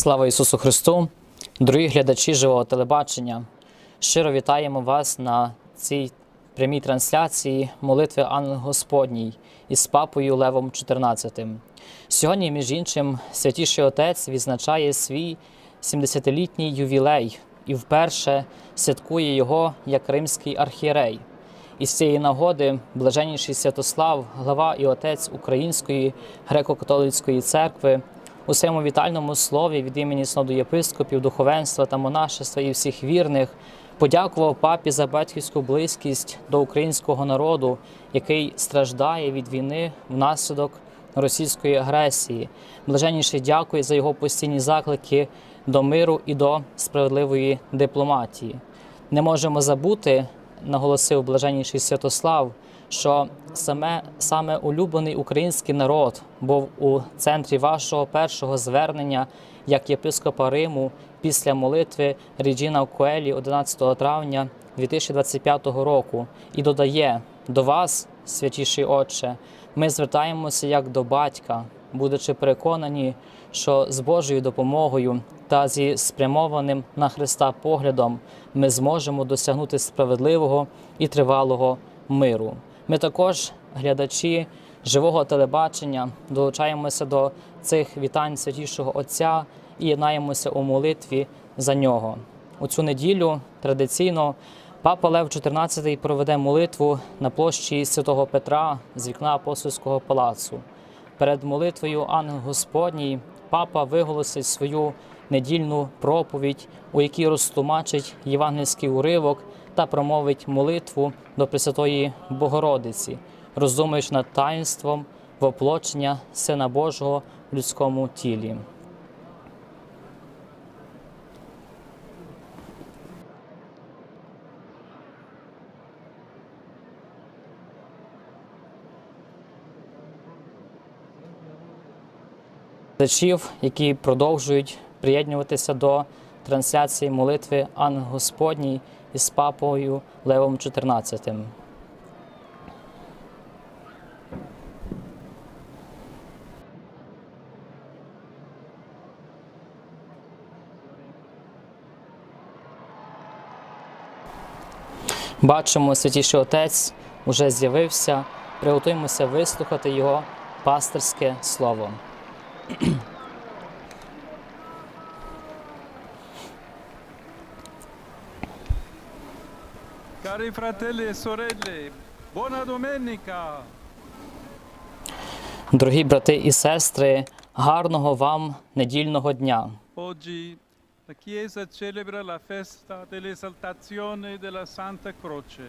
Слава Ісусу Христу! Дорогі глядачі живого телебачення! Щиро вітаємо вас на цій прямій трансляції молитви Ангел Господній із папою Левом XIV. Сьогодні, між іншим, святіший Отець відзначає свій 70-літній ювілей і вперше святкує його як римський архієрей. І з цієї нагоди блаженніший Святослав, глава і отець Української греко-католицької церкви, у своєму вітальному слові від імені сноду єпископів, духовенства та монашества і всіх вірних подякував папі за батьківську близькість до українського народу, який страждає від війни внаслідок російської агресії. Блаженніший дякує за його постійні заклики до миру і до справедливої дипломатії. Не можемо забути, наголосив блаженніший Святослав, що саме, саме улюблений український народ був у центрі вашого першого звернення як єпископа Риму після молитви Ріджіна Коелі 11 травня 2025 року і додає до вас, святіший Отче, ми звертаємося як до батька, будучи переконані, що з Божою допомогою та зі спрямованим на Христа поглядом ми зможемо досягнути справедливого і тривалого миру. Ми також, глядачі живого телебачення, долучаємося до цих вітань святішого Отця і єднаємося у молитві за нього. У цю неділю традиційно Папа Лев XIV проведе молитву на площі Святого Петра з вікна апостольського палацу. Перед молитвою Ангел Господній папа виголосить свою недільну проповідь, у якій розтлумачить євангельський уривок та промовить молитву до Пресвятої Богородиці, роздумуючи над таїнством воплочення Сина Божого в людському тілі. глядачів, які продовжують приєднуватися до трансляції молитви Ангел Господній із папою Левом XIV. Бачимо, святіший отець уже з'явився. Приготуємося вислухати його пастирське слово. Cari fratelli e sorelle, buona domenica! Дорогі брати і сестри, гарного вам недільного дня. Oggi la Chiesa celebra la festa dell'esaltazione della Santa Croce,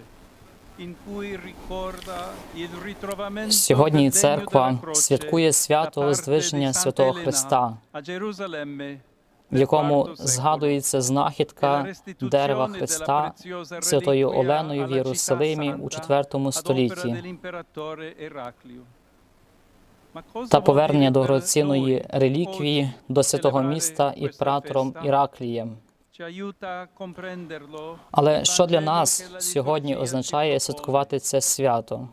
Сьогодні церква святкує свято Здвиження Святого Христа, в якому згадується знахідка дерева Христа святою Оленою в Єрусалимі у IV столітті та повернення дорогоцінної реліквії до святого міста і пратором Іраклієм. Але що для нас сьогодні означає святкувати це свято?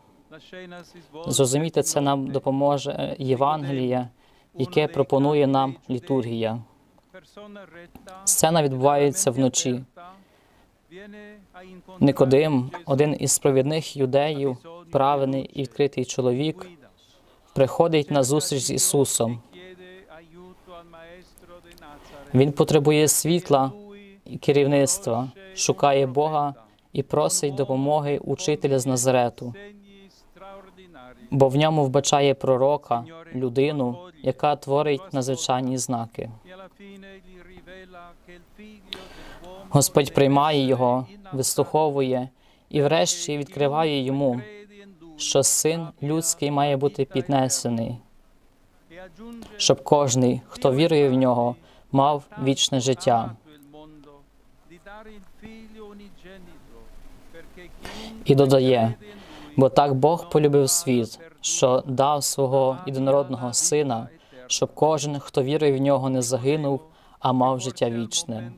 Зрозуміти це нам допоможе Євангеліє, яке пропонує нам літургія. Сцена відбувається вночі. Никодим, один із провідних юдеїв, праведний і відкритий чоловік, приходить на зустріч з Ісусом. Він потребує світла і керівництва, шукає Бога і просить допомоги учителя з Назарету, бо в ньому вбачає пророка, людину, яка творить надзвичайні знаки. Господь приймає його, вислуховує і, врешті, відкриває йому, що син людський має бути піднесений, щоб кожний, хто вірує в нього, мав вічне життя. І додає, бо так Бог полюбив світ, що дав свого єдинородного сина, щоб кожен, хто вірує в нього, не загинув, а мав життя вічне.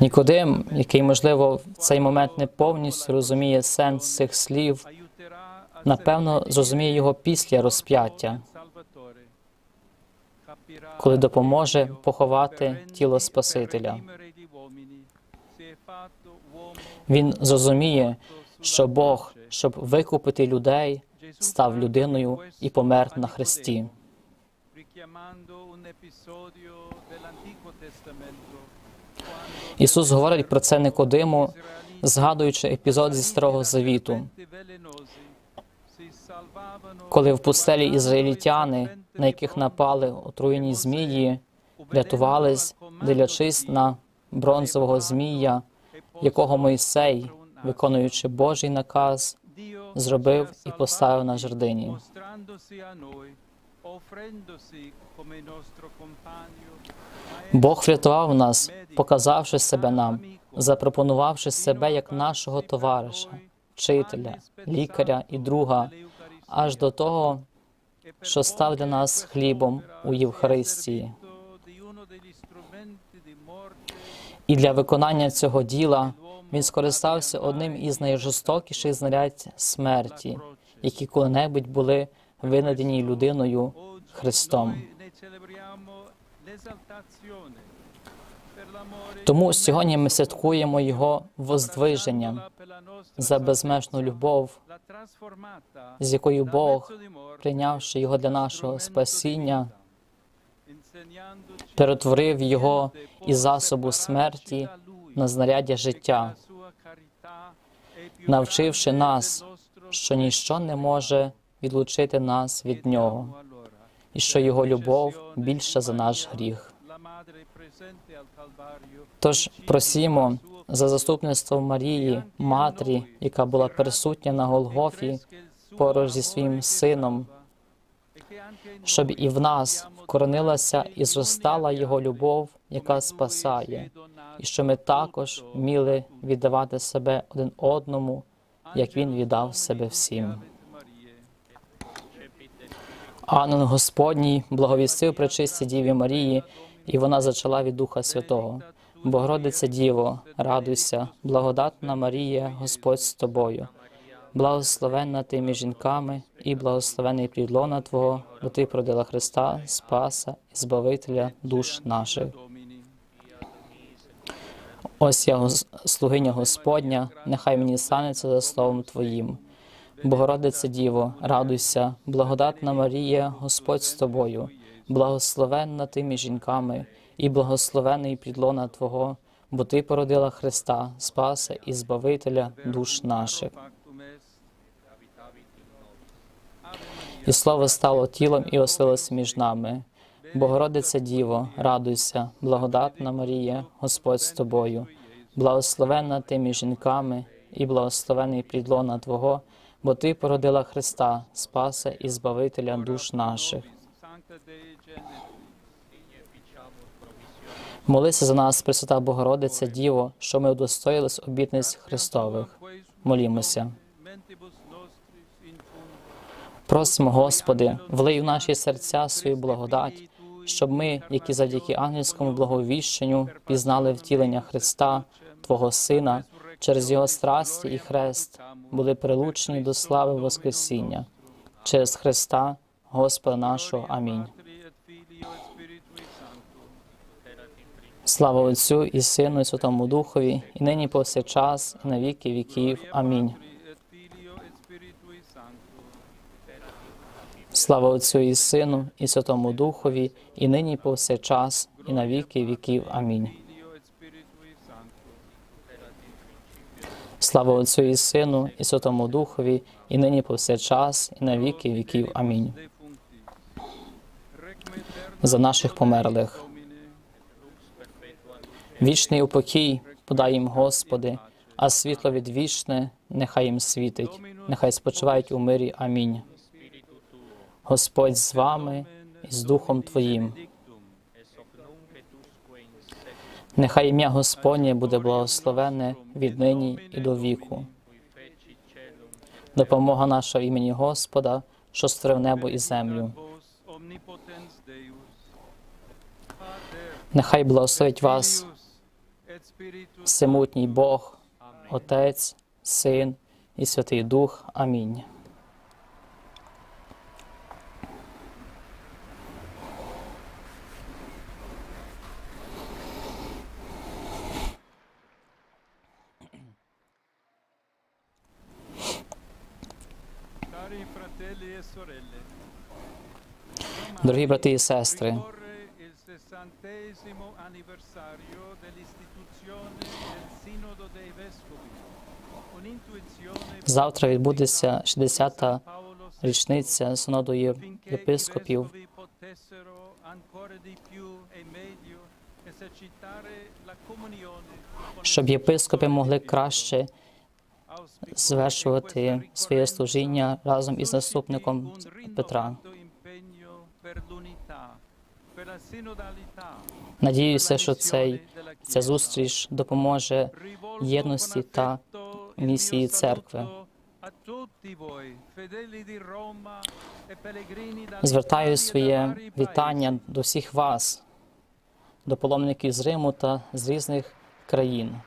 Нікодим, який, можливо, в цей момент не повністю розуміє сенс цих слів, напевно, зрозуміє його після розп'яття, коли допоможе поховати тіло Спасителя. Він зрозуміє, що Бог, щоб викупити людей, став людиною і помер на хресті. Ісус говорить про це Никодиму, згадуючи епізод зі Старого Завіту, коли в пустелі ізраїльтяни, на яких напали отруєні змії, рятувались, дивлячись на бронзового змія, якого Мойсей, виконуючи Божий наказ, зробив і поставив на жердині. Бог врятував нас, показавши себе нам, запропонувавши себе як нашого товариша, вчителя, лікаря і друга, аж до того, що став для нас хлібом у Євхаристії. І для виконання цього діла він скористався одним із найжорстокіших знарядь смерті, які коли-небудь були винайдені людиною Христом. Тому сьогодні ми святкуємо Його воздвиження за безмежну любов, з якою Бог, прийнявши його для нашого спасіння, перетворив його із засобу смерті на знаряддя життя, навчивши нас, що ніщо не може відлучити нас від нього, і що його любов більша за наш гріх. Тож просімо за заступництвом Марії, матері, яка була присутня на Голгофі поруч зі своїм сином, щоб і в нас вкоренилася і зростала його любов, яка спасає, і що ми також вміли віддавати себе один одному, як він віддав себе всім. Ангел Господній благовістив пречисті Діві Марії, і вона зачала від Духа Святого. Богородиця Діво, радуйся, благодатна Марія, Господь з тобою. Благословенна ти між жінками, і благословений плідлона Твого, бо ти продила Христа, Спаса і Збавителя душ наших. Ось я слугиня Господня, нехай мені станеться за словом Твоїм. Богородице Діво, радуйся, благодатна Марія, Господь з тобою, благословенна ти між жінками, і благословений підлона Твого, бо ти породила Христа, Спаса і Збавителя душ наших. І слово стало тілом і оселилось між нами. Богородиця Діво, радуйся, благодатна Марія, Господь з тобою, благословенна ти між жінками, і благословений підлона Твого, бо ти породила Христа, Спаса і Збавителя душ наших. Молися за нас, Пресвята Богородиця, Діво, що ми удостоїлись обітниць Христових. Молімося. Просимо, Господи, влий в наші серця свою благодать, щоб ми, які завдяки ангельському благовіщенню пізнали втілення Христа, Твого Сина, через Його страсті і хрест, були прилучені до слави Воскресіння. Через Христа, Господа нашого. Амінь. Слава Отцю і Сину, і Святому Духові, і нині повсякчас, і на віки віків. Амінь. Слава Отцю і Сину, і Святому Духові, і нині повсякчас, і на віки віків. Амінь. Слава Отцю і Сину, і Святому Духові, і нині повсякчас, і на віки віків. Амінь. За наших померлих. Вічний упокій подай їм, Господи, а світло відвічне нехай їм світить, нехай спочивають у мирі. Амінь. Господь з вами і з Духом Твоїм. Нехай ім'я Господнє буде благословенне віднині і до віку. Допомога наша в імені Господа, що створив небо і землю. Нехай благословить вас всемутній Бог, Отець, Син і Святий Дух. Амінь. Дорогі брати і сестри, завтра відбудеться 60-та Paolo VI річниця синоду єпископів, e щоб єпископи могли краще звершувати своє служіння разом із заступником Петра. Надіюся, що цей ця зустріч допоможе єдності та місії церкви. Звертаю своє вітання до всіх вас, до паломників з Риму та з різних країн.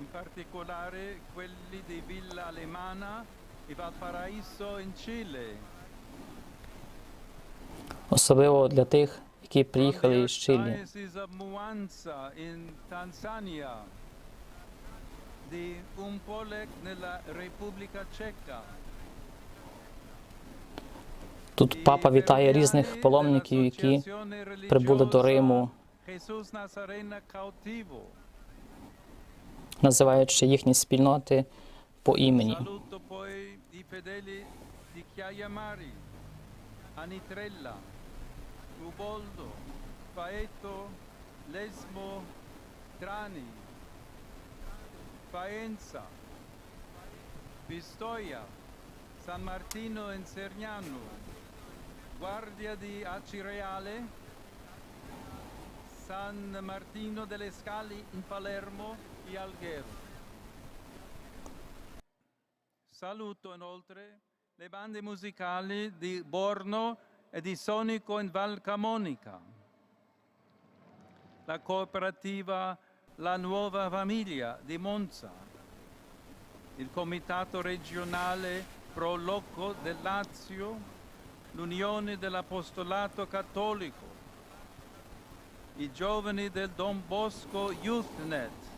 in particolare quelli di Villa Alemana e Valparaiso in Cile, Особливо для тих, які приїхали із Чилі. Тут папа вітає різних паломників, які прибули до Риму, Jesus Nazarena Cautivo. Називаючи їхні спільноти по імені. Anitrella, Uboldo, Faeto, Lesmo, Trani, Faenza, Pistoia, San Martino in Sergnano, Guardia di Acireale, San Martino delle Scali in Palermo e Alghero. Saluto inoltre le bande musicali di Borno e di Sonico in Val Camonica, la cooperativa La Nuova Famiglia di Monza, il comitato regionale Pro Loco del Lazio, l'Unione dell'Apostolato Cattolico, i giovani del Don Bosco YouthNet,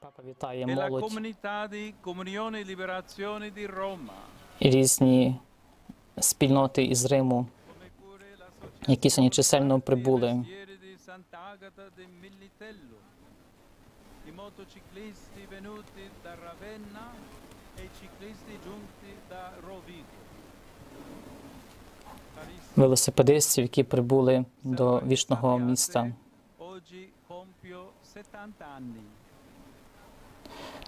Папа вітає e молодь e і різні спільноти із Риму, які сьогодні чисельно прибули. E велосипедистів, які прибули до вічного міста.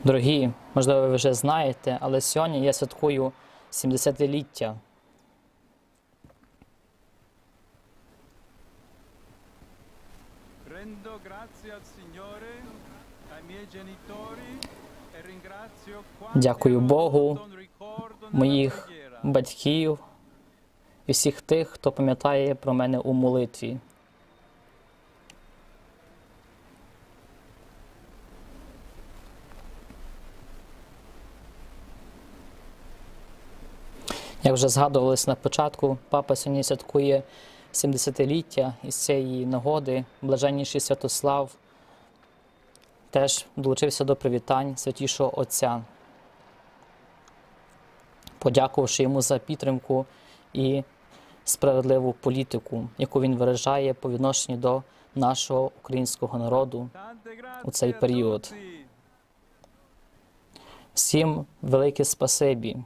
Дорогі, можливо, ви вже знаєте, але сьогодні я святкую 70-ліття. Rendo grazie al Signore, ai miei genitori e Дякую Богу, моїх батьків і всіх тих, хто пам'ятає про мене у молитві. Як вже згадувалось на початку, папа сьогодні святкує 70-ліття і цієї нагоди блаженніший Святослав теж долучився до привітань святішого Отця подякувавши йому за підтримку і справедливу політику, яку він виражає по відношенню до нашого українського народу. У цей період. Всім велике спасибі.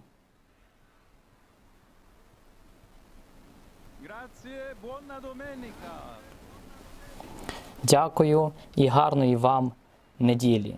Grazie, buona domenica. Дякую і гарної вам неділі.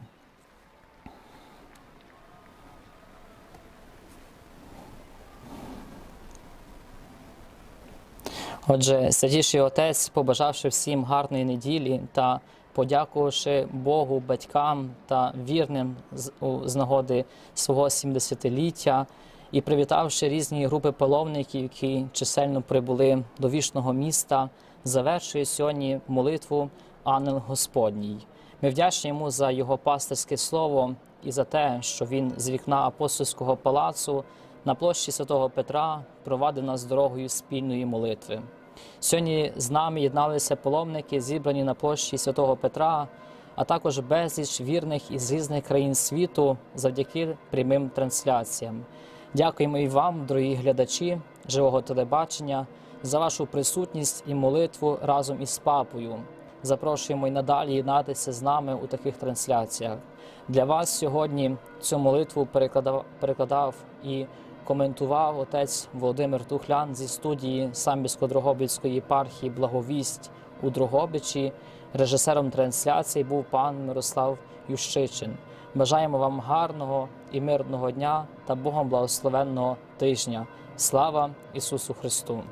Отже, святіший отець, побажавши всім гарної неділі та подякувавши Богу, батькам та вірним з, з нагоди свого 70-ліття і привітавши різні групи паломників, які чисельно прибули до вічного міста, завершує сьогодні молитву Ангел Господній. Ми вдячні йому за його пастирське слово і за те, що він з вікна апостольського палацу на площі Святого Петра провадив нас дорогою спільної молитви. Сьогодні з нами єдналися паломники, зібрані на площі Святого Петра а також безліч вірних із різних країн світу завдяки прямим трансляціям. Дякуємо і вам, дорогі глядачі живого телебачення, за вашу присутність і молитву разом із папою. Запрошуємо й надалі єднатися з нами у таких трансляціях. Для вас сьогодні цю молитву перекладав, перекладав і коментував отець Володимир Тухлян зі студії Самбірсько-Дрогобицької єпархії Благовість у Дрогобичі. Режисером трансляції був пан Мирослав Ющичин. Бажаємо вам гарного і мирного дня та Богом благословенного тижня. Слава Ісусу Христу!